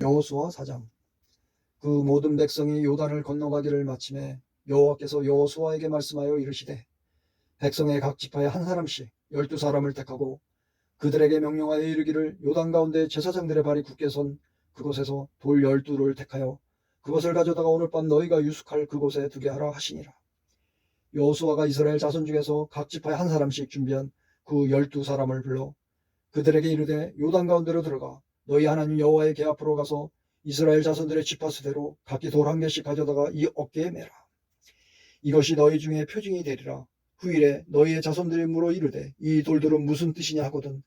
여호수아 4장 그 모든 백성이 요단을 건너가기를 마침에 여호와께서 여호수아에게 말씀하여 이르시되 백성의 각 지파에 한 사람씩 열두 사람을 택하고 그들에게 명령하여 이르기를 요단 가운데 제사장들의 발이 굳게 선 그곳에서 돌 열두를 택하여 그것을 가져다가 오늘 밤 너희가 유숙할 그곳에 두게 하라 하시니라. 여호수아가 이스라엘 자손 중에서 각 지파에 한 사람씩 준비한 그 열두 사람을 불러 그들에게 이르되 요단 가운데로 들어가 너희 하나님 여호와의 궤 앞으로 가서 이스라엘 자손들의 지파수대로 각기 돌 한 개씩 가져다가 이 어깨에 매라. 이것이 너희 중에 표징이 되리라. 후일에 너희의 자손들이 물어 이르되 이 돌들은 무슨 뜻이냐 하거든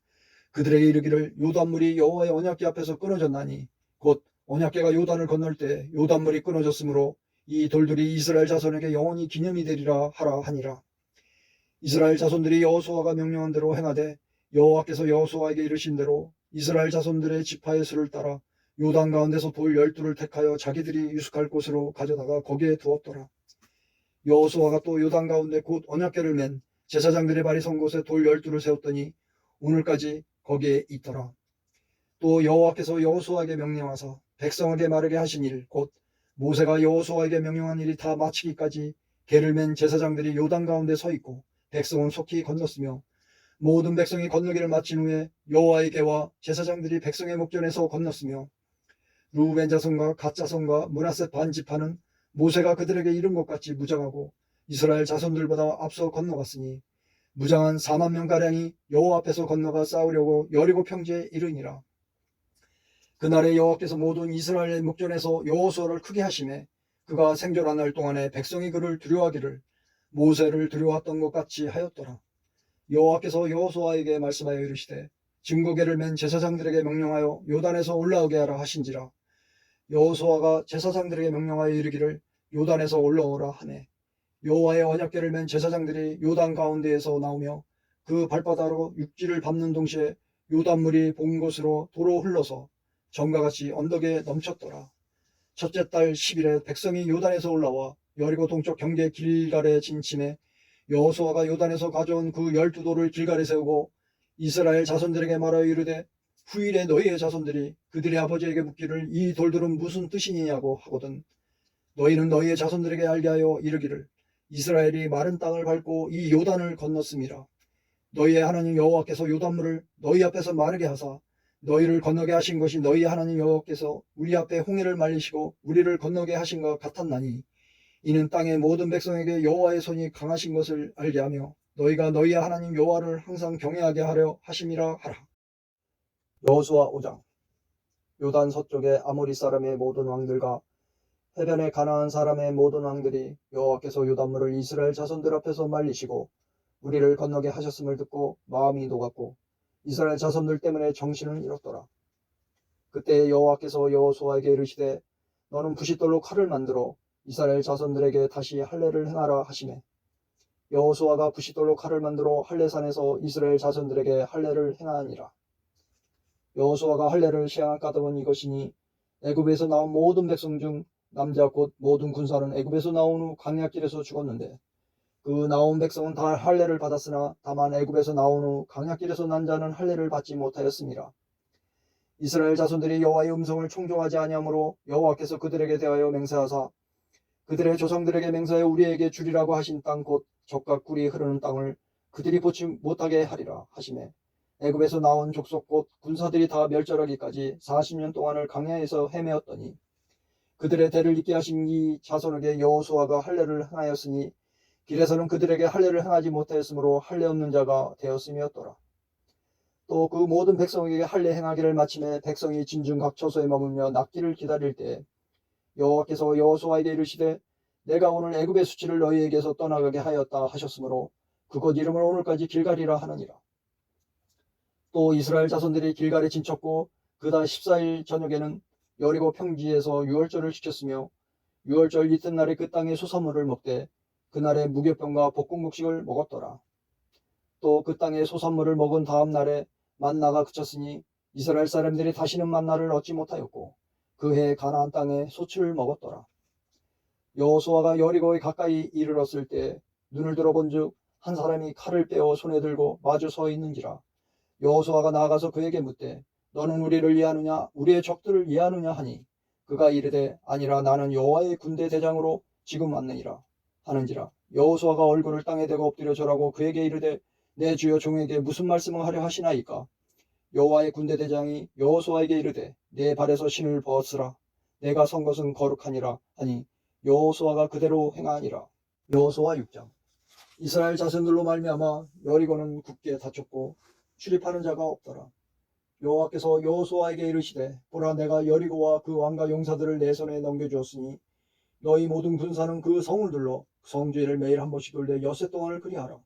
그들에게 이르기를 요단물이 여호와의 언약궤 앞에서 끊어졌나니 곧 언약궤가 요단을 건널 때 요단물이 끊어졌으므로 이 돌들이 이스라엘 자손에게 영원히 기념이 되리라 하라 하니라. 이스라엘 자손들이 여호수아가 명령한 대로 행하되 여호와께서 여호수아에게 이르신 대로 이스라엘 자손들의 지파의 수를 따라 요단 가운데서 돌 열두를 택하여 자기들이 유숙할 곳으로 가져다가 거기에 두었더라. 여호수아가 또 요단 가운데 곧 언약궤를 맨 제사장들의 발이 선 곳에 돌 열두를 세웠더니 오늘까지 거기에 있더라. 또 여호와께서 여호수아에게 명령하사 백성에게 마르게 하신 일 곧 모세가 여호수아에게 명령한 일이 다 마치기까지 개를 맨 제사장들이 요단 가운데 서 있고 백성은 속히 건넜으며 모든 백성이 건너기를 마친 후에 여호와의 개와 제사장들이 백성의 목전에서 건넜으며 루벤 자손과 갓 자손과 문하세 반 지파는 모세가 그들에게 이른 것 같이 무장하고 이스라엘 자손들보다 앞서 건너갔으니 무장한 4만 명 가량이 여호와 앞에서 건너가 싸우려고 여리고 평지에 이르니라. 그날에 여호와께서 모든 이스라엘의 목전에서 여호수아를 크게 하심에 그가 생존한 날 동안에 백성이 그를 두려워하기를 모세를 두려워했던 것 같이 하였더라. 여호와께서 여호수아에게 말씀하여 이르시되 증거계를 맨 제사장들에게 명령하여 요단에서 올라오게 하라 하신지라. 여호수아가 제사장들에게 명령하여 이르기를 요단에서 올라오라 하네. 여호와의 언약궤를 맨 제사장들이 요단 가운데에서 나오며 그 발바닥으로 육지를 밟는 동시에 요단물이 본 곳으로 도로 흘러서 전과 같이 언덕에 넘쳤더라. 첫째 달 10일에 백성이 요단에서 올라와 여리고 동쪽 경계 길갈에 진침해 여호수아가 요단에서 가져온 그 열두 돌을 길갈에 세우고 이스라엘 자손들에게 말하여 이르되 후일에 너희의 자손들이 그들의 아버지에게 묻기를 이 돌들은 무슨 뜻이냐고 하거든. 너희는 너희의 자손들에게 알게 하여 이르기를 이스라엘이 마른 땅을 밟고 이 요단을 건넜음이라 너희의 하나님 여호와께서 요단물을 너희 앞에서 마르게 하사 너희를 건너게 하신 것이 너희 하나님 여호와께서 우리 앞에 홍해를 말리시고 우리를 건너게 하신 것 같았나니 이는 땅의 모든 백성에게 여호와의 손이 강하신 것을 알게 하며 너희가 너희의 하나님 여호와를 항상 경외하게 하려 하심이라 하라. 여호수아 5장 요단 서쪽의 아모리 사람의 모든 왕들과 해변의 가나안 사람의 모든 왕들이 여호와께서 요단물을 이스라엘 자손들 앞에서 말리시고 우리를 건너게 하셨음을 듣고 마음이 녹았고 이스라엘 자손들 때문에 정신을 잃었더라. 그때 여호와께서 여호수아에게 이르시되 너는 부싯돌로 칼을 만들어 이스라엘 자손들에게 다시 할례를 행하라 하시매 여호수아가 부싯돌로 칼을 만들어 할례산에서 이스라엘 자손들에게 할례를 행하니라 여호수아가 할례를 시행할 까닭은 이것이니 애굽에서 나온 모든 백성 중 남자 곧 모든 군사는 애굽에서 나온 후 강약길에서 죽었는데 그 나온 백성은 다 할례를 받았으나 다만 애굽에서 나온 후 강약길에서 난 자는 할례를 받지 못하였습니다. 이스라엘 자손들이 여호와의 음성을 충종하지 아니하므로 여호와께서 그들에게 대하여 맹세하사 그들의 조상들에게 맹세하여 우리에게 주리라고 하신 땅 곧 적과 꿀이 흐르는 땅을 그들이 보지 못하게 하리라 하시매 애굽에서 나온 족속 곧 군사들이 다 멸절하기까지 40년 동안을 강야에서 헤매었더니 그들의 대를 잇게 하신 이 자손에게 여호수아가 할례를 행하였으니 길에서는 그들에게 할례를 행하지 못하였으므로 할례 없는 자가 되었음이었더라. 또 그 모든 백성에게 할례 행하기를 마침에 백성이 진중 각 처소에 머물며 낫기를 기다릴 때 여호와께서 여호수아에게 이르시되 내가 오늘 애굽의 수치를 너희에게서 떠나가게 하였다 하셨으므로 그곳 이름을 오늘까지 길갈이라 하느니라. 또 이스라엘 자손들이 길갈에 진쳤고 그달 14일 저녁에는 여리고 평지에서 유월절을 지켰으며 유월절 이튿날에 그 땅의 소사물을 먹되 그날에 무교병과 볶음국식을 먹었더라. 또 그 땅의 소산물을 먹은 다음 날에 만나가 그쳤으니 이스라엘 사람들이 다시는 만나를 얻지 못하였고 그해 가나안 땅에 소출을 먹었더라. 여호수아가 여리고에 가까이 이르렀을 때 눈을 들어본즉 한 사람이 칼을 빼어 손에 들고 마주 서 있는지라. 여호수아가 나아가서 그에게 묻되 너는 우리를 이해하느냐? 우리의 적들을 이해하느냐? 하니 그가 이르되 아니라 나는 여호와의 군대 대장으로 지금 왔느니라. 하는지라 여호수아가 얼굴을 땅에 대고 엎드려 절하고 그에게 이르되 내 주여 종에게 무슨 말씀을 하려 하시나이까 여호와의 군대 대장이 여호수아에게 이르되 내 발에서 신을 벗으라. 내가 선 것은 거룩하니라. 하니 여호수아가 그대로 행하니라. 여호수아 6장. 이스라엘 자손들로 말미암아 여리고는 굳게 닫혔고 출입하는 자가 없더라. 여호와께서 여호수아에게 이르시되 보라 내가 여리고와 그 왕과 용사들을 내 손에 넘겨주었으니 너희 모든 군사는 그 성을 둘러 성죄를 매일 한 번씩 돌되 엿새 동안을 그리하라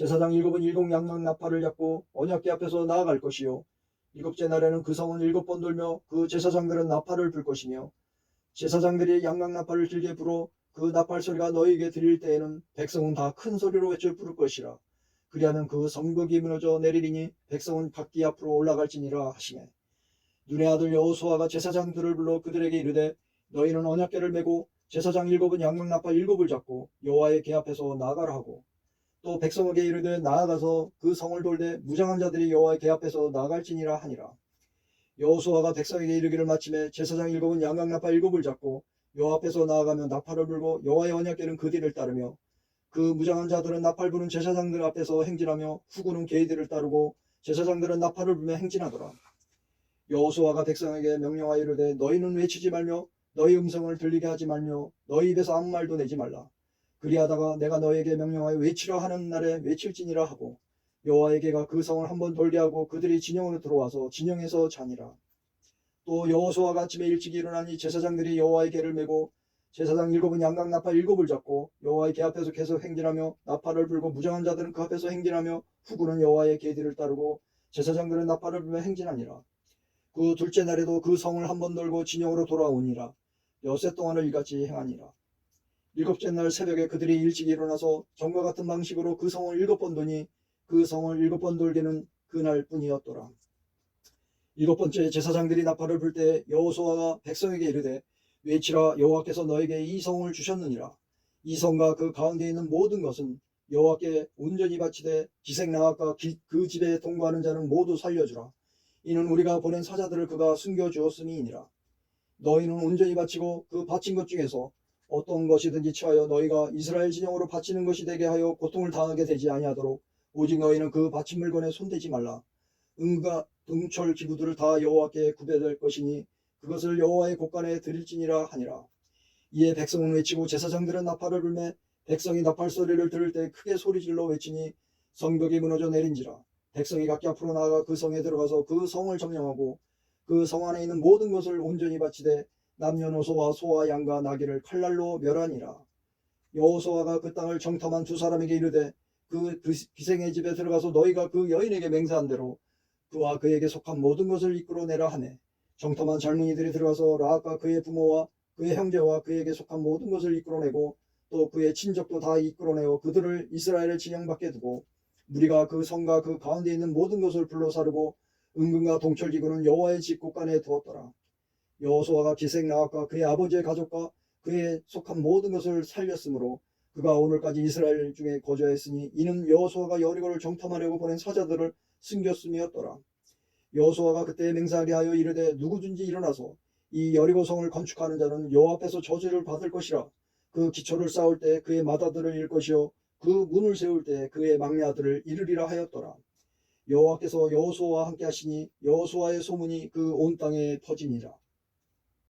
제사장 일곱은 일곱 양막 나팔을 잡고 언약궤 앞에서 나아갈 것이요. 일곱째 날에는 그 성은 일곱 번 돌며 그 제사장들은 나팔을 불 것이며 제사장들이 양막 나팔을 길게 불어 그 나팔 소리가 너희에게 들릴 때에는 백성은 다 큰 소리로 외쳐 부를 것이라. 그리하면 그 성벽이 무너져 내리리니 백성은 각기 앞으로 올라갈지니라 하시네. 눈의 아들 여호수아가 제사장들을 불러 그들에게 이르되 너희는 언약궤를 메고 제사장 일곱은 양막 나팔 일곱을 잡고 여호와의 궤 앞에서 나아가라 하고 또 백성에게 이르되 나아가서 그 성을 돌되 무장한 자들이 여호와의 궤 앞에서 나아갈지니라 하니라. 여호수아가 백성에게 이르기를 마침에 제사장 일곱은 양각 나팔 일곱을 잡고 여호와 앞에서 나아가며 나팔을 불고 여호와의 언약궤는 그 뒤를 따르며 그 무장한 자들은 나팔 부는 제사장들 앞에서 행진하며 후구는 개이들을 따르고 제사장들은 나팔을 불며 행진하더라. 여호수아가 백성에게 명령하여 이르되 너희는 외치지 말며 너희 음성을 들리게 하지 말며 너희 입에서 아무 말도 내지 말라 그리하다가 내가 너에게 명령하여 외치라 하는 날에 외칠지니라 하고 여호와에게가 그 성을 한번 돌게 하고 그들이 진영으로 들어와서 진영에서 자니라. 또 여호수아가 아침에 일찍 일어나니 제사장들이 여호와의 궤를 메고 제사장 일곱은 양각 나팔 일곱을 잡고 여호와의 궤 앞에서 계속 행진하며 나팔을 불고 무장한 자들은 그 앞에서 행진하며 후구는 여호와의 궤들을 따르고 제사장들은 나팔을 불며 행진하니라. 그 둘째 날에도 그 성을 한 번 돌고 진영으로 돌아오니라. 여세 동안을 이같이 행하니라. 일곱째 날 새벽에 그들이 일찍 일어나서 전과 같은 방식으로 그 성을 일곱 번 도니 그 성을 일곱 번 돌게는 그날 뿐이었더라. 일곱 번째 제사장들이 나팔을 불 때 여호수아가 백성에게 이르되 외치라 여호와께서 너에게 이 성을 주셨느니라. 이 성과 그 가운데 있는 모든 것은 여호와께 온전히 바치되 기생 나아가 그 집에 동거하는 자는 모두 살려주라. 이는 우리가 보낸 사자들을 그가 숨겨 주었음이니라. 너희는 온전히 바치고 그 바친 것 중에서 어떤 것이든지 취하여 너희가 이스라엘 진영으로 바치는 것이 되게 하여 고통을 당하게 되지 아니하도록 오직 너희는 그 바친 물건에 손대지 말라. 응가 응철 기구들을 다 여호와께 구별될 것이니 그것을 여호와의 곳간에 드릴지니라 하니라. 이에 백성은 외치고 제사장들은 나팔을 불매 백성이 나팔 소리를 들을 때 크게 소리질러 외치니 성벽이 무너져 내린지라. 백성이 각기 앞으로 나아가 그 성에 들어가서 그 성을 점령하고 그 성 안에 있는 모든 것을 온전히 바치되 남녀노소와 소와 양과 나귀를 칼날로 멸하니라. 여호수아가 그 땅을 정탐한 두 사람에게 이르되 그 기생의 집에 들어가서 너희가 그 여인에게 맹세한 대로 그와 그에게 속한 모든 것을 이끌어내라 하네. 정탐한 젊은이들이 들어가서 라합과 그의 부모와 그의 형제와 그에게 속한 모든 것을 이끌어내고 또 그의 친족도 다 이끌어내어 그들을 이스라엘의 진영 밖에 두고 우리가 그 성과 그 가운데 있는 모든 것을 불러 사르고 은근과 동철기구는 여호와의 집 곳간에 두었더라. 여호수아가 기생 라합과 그의 아버지의 가족과 그의 속한 모든 것을 살렸으므로 그가 오늘까지 이스라엘 중에 거주하였으니 이는 여호수아가 여리고를 정탐하려고 보낸 사자들을 숨겼음이었더라. 여호수아가 그때 맹세하게 하여 이르되 누구든지 일어나서 이 여리고 성을 건축하는 자는 여호와 앞에서 저주를 받을 것이라. 그 기초를 쌓을 때 그의 마다들을 잃 것이요 그 문을 세울 때 그의 막내 아들을 잃으리라 하였더라. 여호와께서 여호수아와 함께 하시니 여호수아의 소문이 그 온 땅에 퍼지니라.